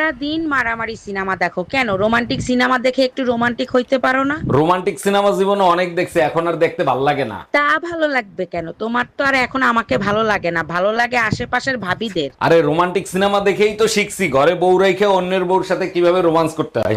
সারা দিন মারামারি সিনেমা দেখো। কেন? রোমান্টিক সিনেমা দেখে একটু রোমান্টিক হইতে পারো না? রোমান্টিক সিনেমা জীবনে অনেক দেখছে এখন আর দেখতে ভালো লাগে না। তা ভালো লাগবে কেন? তোমার তো আর এখন আমাকে ভালো লাগে না। ভালো লাগে আশেপাশের ভাবিদের। আরে রোমান্টিক সিনেমা দেখেই তো শিখছি ঘরে বউ রেখে অন্যের বউর সাথে কীভাবে রোমান্স করতে হয়।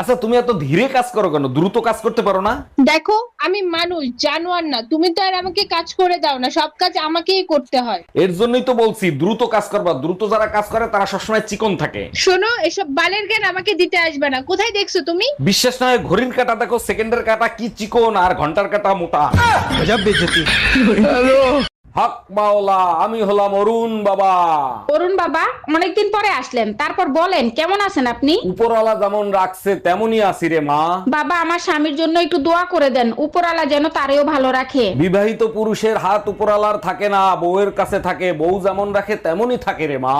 আচ্ছা তুমি এত ধীরে কাজ করো কেন? দ্রুত কাজ করতে পারো না? দেখো আমি মানুষ জানোয়ার না। তুমি তো আর আমাকে কাজ করে দাও না সব কাজ আমাকেই করতে হয়। এর জন্যই তো বলছি দ্রুত কাজ করবা। দ্রুত যারা কাজ করে তারা সবসময় চিকন থাকে। শোনো এসব বালের জ্ঞান আমাকে দিতে আসবে না। কোথায় দেখছ তুমি? বিশ্বাস না হয় ঘড়ির কাটা দেখো সেকেন্ডের কাটা কি চিকন আর ঘণ্টার কাটা মোটা। হক মাওলা আমি হলাম অরুণ বাবা। অরুণ বাবা অনেকদিন পরে আসলেন। তারপর বলেন কেমন আছেন আপনি? উপরওয়ালা যেমন রাখছে তেমনই আছি রে মা। বাবা আমার স্বামীর জন্য একটু দোয়া করে দেন। উপরালা যেন তারেও ভালো রাখে। বিবাহিত পুরুষের হাত উপরালার থাকে না বউয়ের কাছে থাকে। বউ যেমন রাখে তেমনই থাকে রে মা।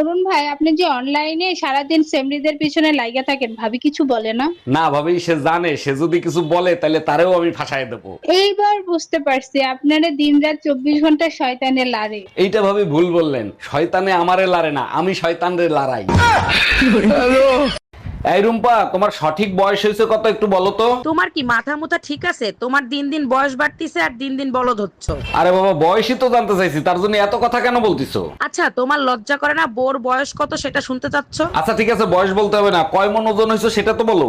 অরুণ ভাই আপনি যে অনলাইনে সারাদিন সেমরিদের পিছনে লাইগা থাকেন ভাবি কিছু বলে না? না ভাবি সে জানে সে যদি কিছু বলে তাহলে তারেও আমি ফাঁসাই দেব। এইবার বুঝতে পারছি আপনারা দিন রাত চব্বিশ ঘণ্টা শয়তানে লারে। এইটা ভাবি ভুল বললেন। শয়তানে আমারে লারে না আমি শয়তানরে লড়াই। এই রুম্পা তোমার সঠিক বয়স হয়েছে কত একটু বলো তো? তোমার কি মাথা মুথা ঠিক আছে? তোমার দিন দিন বয়স বাড়তিছে আর দিন দিন বলদ হচ্ছ। আরে বাবা বয়সই তো জানতে চাইছি তার জন্য এত কথা কেন বলতিছো? আচ্ছা তোমার লজ্জা করে না বোর বয়স কত সেটা শুনতে চাচ্ছ? আচ্ছা ঠিক আছে বয়স বলতে হবে না। কয় মন ওজন হয়েছে সেটা তো বলো।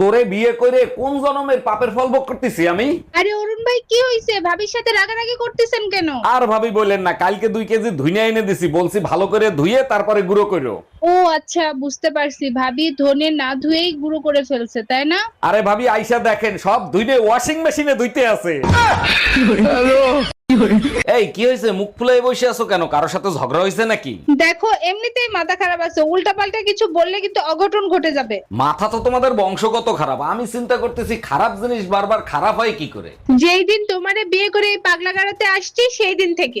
তোরে বিয়ে করে কোন জন্মের পাপের ফল ভোগ করতেছি আমি? আরে অরুণ ভাই কি হয়েছে ভাবির সাথে রাগারাগি করতেছেন কেন? আর ভাবি বললেন না কালকে দুই কেজি ধুইনা এনে দিছি বলছি ভালো করে ধুইয়ে তারপরে গুঁড়ো করো। ও আচ্ছা বুঝতে পারছি। ভাবি ধনে না ধুয়েই গুঁড়ো করে ফেলছে তাই না? আরে ভাবি আইসা দেখেন সব ধুইনে ওয়াশিং মেশিনে ধুইতে আছে। এই কি হয়েছে? মুখ ফুলে বসে আছো কেন? কারোর সাথে ঝগড়া হয়েছে নাকি? দেখো এমনিতেই মাথা খারাপ আছে। উল্টা পাল্টা কিছু বললে কিন্তু অঘটন ঘটে যাবে। মাথা তো তোমাদের বংশগত খারাপ। আমি চিন্তা করতেছি খারাপ জিনিস বারবার খারাপ হয় কি করে? যেই দিন তোমারে বিয়ে করে এই পাগলা গাড়াতে আসছি সেই দিন থেকে।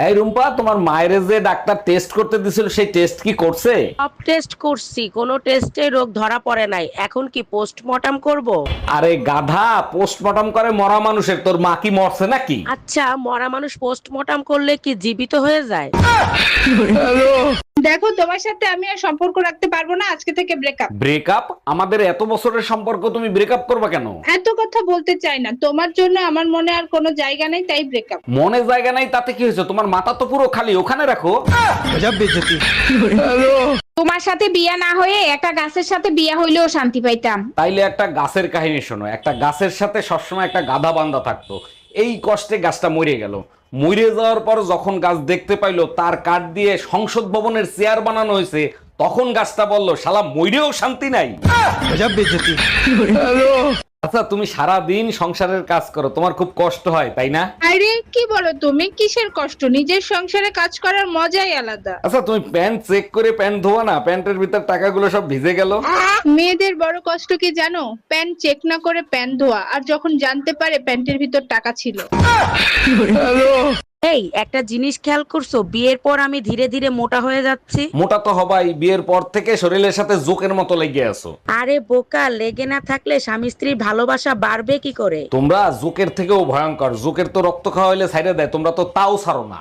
এই রুম্পা তোমার মায়ের যে ডাক্তার টেস্ট করতে দিছিল সেই টেস্ট কি করছে? সব টেস্ট করছি কোনো টেস্টে রোগ ধরা পড়ে নাই। এখন কি পোস্টমর্টম করব? আরে গাধা পোস্টমর্টম করে মরা মানুষের তোর মা কি মরছে নাকি? আচ্ছা মরা মানুষ পোস্টমর্টম করলে কি জীবিত হয়ে যায়? দেখো তোমার সাথে আমি আর সম্পর্ক রাখতে পারব না আজকে থেকে ব্রেকআপ ব্রেকআপ আমাদের এত বছরের সম্পর্ক তুমি ব্রেকআপ করবা কেন? এত কথা বলতে চাই না। তোমার জন্য আমার মনে আর কোনো জায়গা নাই তাই ব্রেকআপ মনে জায়গা নাই তাতে কি হয়েছে? তোমার মাথা তো পুরো খালি ওখানে রাখো। তোমার সাথে বিয়া না হয়ে একটা গাছের সাথে বিয়া হইলেও শান্তি পাইতাম। তাইলে একটা গাছের কাহিনী শোনো। একটা গাছের সাথে সবসময় একটা গাধা বান্ধা থাকতো। এই কষ্টে গাছটা মরে গেল। মরে যাওয়ার পর যখন গাছ দেখতে পাইলো তার কাঠ দিয়ে সংসদ ভবনের চেয়ার বানানো হয়েছে তখন গাছটা বলল শালা মইরেও শান্তি নাই। আচ্ছা তুমি সারা দিন সংসারের কাজ করো তোমার খুব কষ্ট হয় তাই না? আরে কি বলো তুমি? কিসের কষ্ট? নিজের সংসারে কাজ করার মজাই আলাদা। আচ্ছা তুমি প্যান্ট চেক করে প্যান্ট ধোয়া না? প্যান্টের ভিতর টাকাগুলো সব ভিজে গেল? মেয়েদের বড় কষ্ট কি জানো? প্যান্ট চেক না করে প্যান্ট ধোয়া। আর যখন জানতে পারে প্যান্টের ভিতর টাকা ছিল। এই একটা জিনিস খেয়াল করছ? বিয়ের পর আমি ধীরে ধীরে মোটা হয়ে যাচ্ছি। মোটা তো হবাই বিয়ের পর থেকে শরীরের সাথে জোকের মতো লেগে আছো। আরে বোকা লেগে না থাকলে স্বামী স্ত্রীর ভালোবাসা বাড়বে কি করে? তোমরা জোকের থেকেও ভয়ঙ্কর জোকের তো রক্ত খাওয়া হইলে ছাইড়ে দেয় তোমরা তো তাও ছাড়ো না।